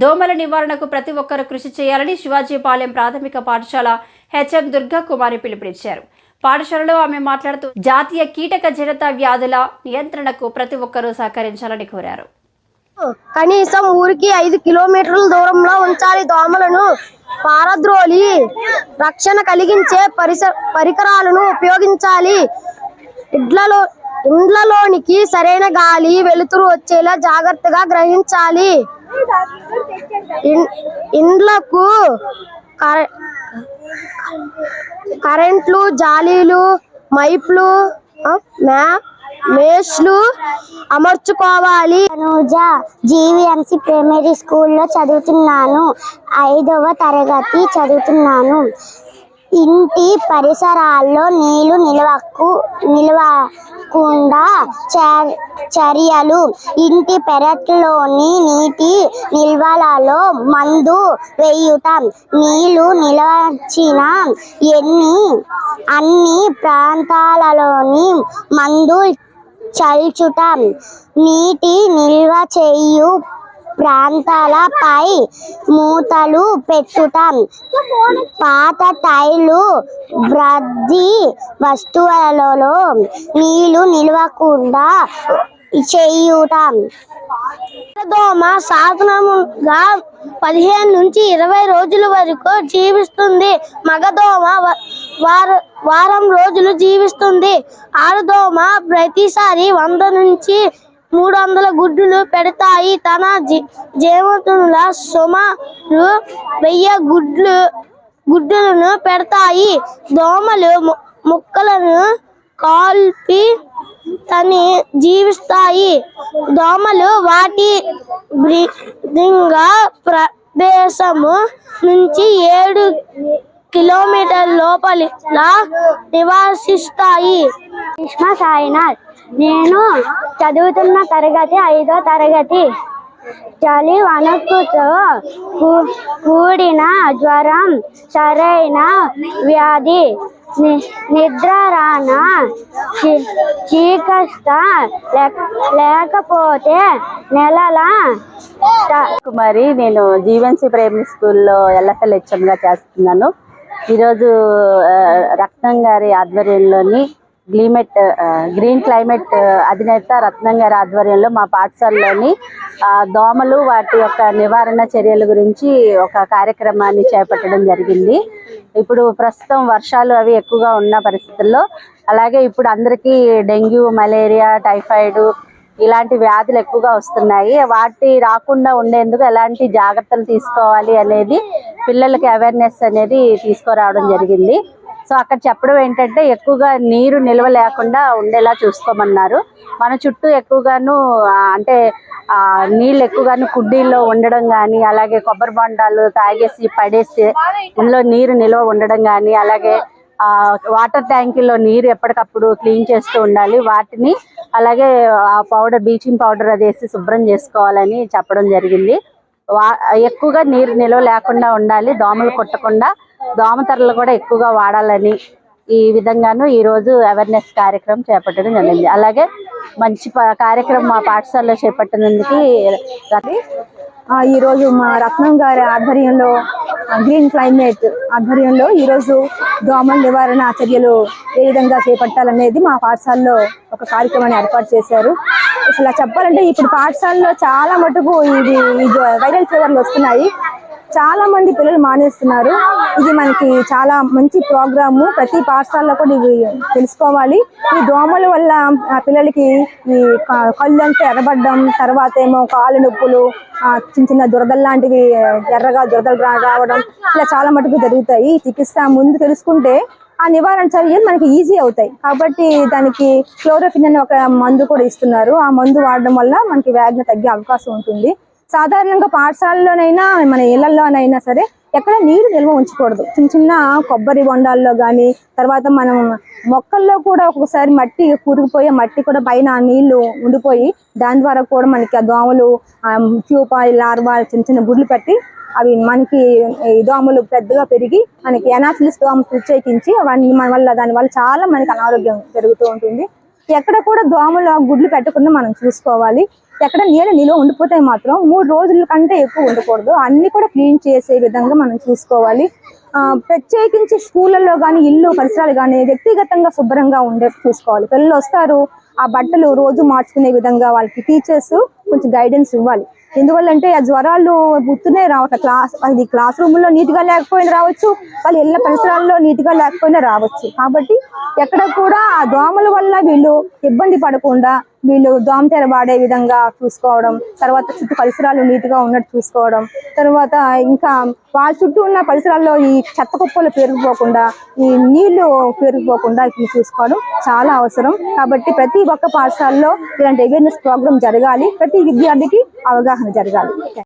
దోమల నివారణకు ప్రతి ఒక్కరూ కృషి చేయాలని శివాజీపాలెం ప్రాథమిక పాఠశాల హెచ్ఎం దుర్గా కుమారి పిలుపునిచ్చారు. పాఠశాలలో ఆమె మాట్లాడుతూ జాతీయ కీటక జనత వ్యాధుల నియంత్రణకు ప్రతి ఒక్కరూ సహకరించాలని కోరారు. కనీసం ఊరికి ఐదు కిలోమీటర్ల దూరంలో ఉంచాలి దోమలను. పారద్రోలి రక్షణ కలిగించే పరిస పరికరాలను ఉపయోగించాలి. ఇడ్లలో ఇండ్లలోనికి సరైన గాలి వెలుతురు వచ్చేలా జాగ్రత్తగా గ్రహించాలి. ఇండ్లకు కరెంట్లు జాలీలు మైప్లు మ్యా మేష్లు అమర్చుకోవాలి. తనూజ జీవీఎంసీ ప్రైమరీ స్కూల్లో చదువుతున్నాను. ఐదవ తరగతి చదువుతున్నాను. ఇంటి పరిసరాల్లో నీళ్ళు నిలవకు నిలవకుండా చర్యలు. ఇంటి పెరట్లోని నీటి నిల్వలలో మందు వేయుట. నీళ్ళు నిలవచ్చిన ఎన్ని అన్ని ప్రాంతాలలోని మందు చల్చుట. నీటి నిల్వ చేయు ప్రాంతాలపై మూతలు పెట్టుట పాత టైర్లు వృద్ధి వస్తువులలో నీళ్ళు నిలవకుండా చేయుట దోమ సాధనముగా పదిహేను నుంచి ఇరవై రోజుల వరకు జీవిస్తుంది. మగదోమ వార వారం రోజులు జీవిస్తుంది. ఆడదోమ ప్రతిసారి వంద నుంచి మూడు వందల గుడ్డులు పెడతాయి. తన జీ జీవతుల సుమారు వెయ్యి గుడ్లు గుడ్డులను పెడతాయి. దోమలు ముక్కలను కాల్పి తని జీవిస్తాయి. దోమలు వాటి బ్రీదింగ్ ప్రదేశము నుంచి ఏడు కిలోమీటర్ లోపల నివాసిస్తాయి. భీష్మ సాయినాథ్. నేను చదువుతున్న తరగతి ఐదో తరగతి చలి వణుకుతో కూడిన జ్వరం సరైన వ్యాధి ని- నిద్ర రాన చి- చీకస్త లేకపోతే నెలల మరి కుమారి నేను జీవన్సీ ప్రైమరీ స్కూల్లో ఎల్ఎఫ్ఎల్ హెచ్ఎంగా చేస్తున్నాను. ఈరోజు ఆ, రత్నం గారి ఆధ్వర్యంలోని గ్లీమెట్ గ్రీన్ క్లైమేట్ అధినేత రత్నం గారి ఆధ్వర్యంలో మా పాఠశాలలోని దోమలు వాటి యొక్క నివారణ చర్యల గురించి ఒక కార్యక్రమాన్ని చేపట్టడం జరిగింది. ఇప్పుడు ప్రస్తుతం వర్షాలు అవి ఎక్కువగా ఉన్న పరిస్థితుల్లో అలాగే ఇప్పుడు అందరికీ డెంగ్యూ మలేరియా టైఫాయిడ్ ఇలాంటి వ్యాధులు ఎక్కువగా వస్తున్నాయి. వాటి రాకుండా ఉండేందుకు ఎలాంటి జాగ్రత్తలు తీసుకోవాలి అనేది పిల్లలకి అవేర్నెస్ అనేది తీసుకురావడం జరిగింది. సో అక్కడ చెప్పడం ఏంటంటే ఎక్కువగా నీరు నిల్వ లేకుండా ఉండేలా చూసుకోమన్నారు. మన చుట్టూ ఎక్కువగాను అంటే ఆ, నీళ్ళు ఎక్కువగాను కుడ్డీల్లో ఉండడం కానీ అలాగే కొబ్బరి బొండాలు తాగేసి పడేసి ఇందులో నీరు నిల్వ ఉండడం కానీ అలాగే ఆ వాటర్ ట్యాంకుల్లో నీరు ఎప్పటికప్పుడు క్లీన్ చేస్తూ ఉండాలి. వాటిని అలాగే ఆ పౌడర్ బ్లీచింగ్ పౌడర్ అది వేసి శుభ్రం చేసుకోవాలని చెప్పడం జరిగింది. వా ఎక్కువగా నీరు నిల్వ లేకుండా ఉండాలి. దోమలు కొట్టకుండా దోమతెరలు కూడా ఎక్కువగా వాడాలని ఈ విధంగాను ఈరోజు అవేర్నెస్ కార్యక్రమం చేపట్టడం జరిగింది. అలాగే మంచి కార్యక్రమం మా పాఠశాలలో చేపట్టినందుకు ఈరోజు మా రత్నం గారి ఆధ్వర్యంలో గ్రీన్ క్లైమేట్ ఆధ్వర్యంలో ఈరోజు దోమల నివారణ చర్యలు ఏ విధంగా చేపట్టాలనేది మా పాఠశాలలో ఒక కార్యక్రమాన్ని ఏర్పాటు చేశారు. అసలు చెప్పాలంటే ఇప్పుడు పాఠశాలలో చాలా మటుకు ఇది ఇది వైరల్ ఫీవర్లు వస్తున్నాయి. చాలా మంది పిల్లలు మానేస్తున్నారు. ఇది మనకి చాలా మంచి ప్రోగ్రాము. ప్రతి పాఠశాలలో కూడా ఇవి తెలుసుకోవాలి. ఈ దోమల వల్ల ఆ పిల్లలకి ఈ కళ్ళు అంటే ఎర్రబడ్డం తర్వాత ఏమో కాళ్ళు నొప్పులు చిన్న చిన్న దురదలు లాంటివి ఎర్రగా దురదలు రావడం ఇలా చాలా మటుకు జరుగుతాయి. ఈ చికిత్స ముందు తెలుసుకుంటే ఆ నివారణ చర్యలు మనకి ఈజీ అవుతాయి. కాబట్టి దానికి క్లోరోఫిన్ అనే ఒక మందు కూడా ఇస్తున్నారు. ఆ మందు వాడడం వల్ల మనకి వ్యాధిని తగ్గే అవకాశం ఉంటుంది. సాధారణంగా పాఠశాలలోనైనా మన ఇళ్ళలోనైనా సరే ఎక్కడ నీరు నిల్వ ఉంచకూడదు. చిన్న చిన్న కొబ్బరి బొండాల్లో కానీ తర్వాత మనం మొక్కల్లో కూడా ఒక్కొక్కసారి మట్టి కూరుకుపోయే మట్టి కూడా పైన నీళ్ళు ఉండిపోయి దాని ద్వారా కూడా మనకి ఆ దోమలు క్యూపాయి లార్వా చిన్న చిన్న గుడ్లు పెట్టి అవి మనకి ఈ దోమలు పెద్దగా పెరిగి మనకి ఎనాఫిలిస్ దోమ ప్రత్యేకించి అవన్నీ మన వల్ల దాని వల్ల చాలా మనకి అనారోగ్యం పెరుగుతూ ఉంటుంది. ఎక్కడ కూడా దోమలు గుడ్లు పెట్టకుండా మనం చూసుకోవాలి. ఎక్కడ నీళ్ళు నిలువ ఉండిపోతే మాత్రం మూడు రోజుల కంటే ఎక్కువ ఉండకూడదు. అన్ని కూడా క్లీన్ చేసే విధంగా మనం చూసుకోవాలి. ఆ, ప్రత్యేకించి స్కూళ్ళల్లో కానీ ఇల్లు పరిసరాలు కానీ వ్యక్తిగతంగా శుభ్రంగా ఉండే చూసుకోవాలి. పిల్లలు వస్తారు ఆ బట్టలు రోజు మార్చుకునే విధంగా వాళ్ళకి టీచర్స్ కొంచెం గైడెన్స్ ఇవ్వాలి. ఎందువల్లంటే ఆ జ్వరాలు గుర్తునే రావట క్లాస్ అది క్లాస్ రూమ్లో నీట్గా లేకపోయినా రావచ్చు వాళ్ళు ఇళ్ళ పరిసరాల్లో నీట్గా లేకపోయినా రావచ్చు. కాబట్టి ఎక్కడ కూడా ఆ దోమల వల్ల వీళ్ళు ఇబ్బంది పడకుండా వీళ్ళు దోమతెర వాడే విధంగా చూసుకోవడం తర్వాత చుట్టూ పరిసరాలు నీట్గా ఉన్నట్టు చూసుకోవడం తర్వాత ఇంకా వాళ్ళ చుట్టూ ఉన్న పరిసరాల్లో ఈ చెత్త కుప్పలు పేరుకుపోకుండా ఈ నీళ్ళు పేరుకుపోకుండా ఇవి చూసుకోవడం చాలా అవసరం. కాబట్టి ప్రతి ఒక్క పాఠశాలలో ఇలాంటి అవేర్నెస్ ప్రోగ్రామ్ జరగాలి. ప్రతి విద్యార్థికి అవగాహన జరగాలి.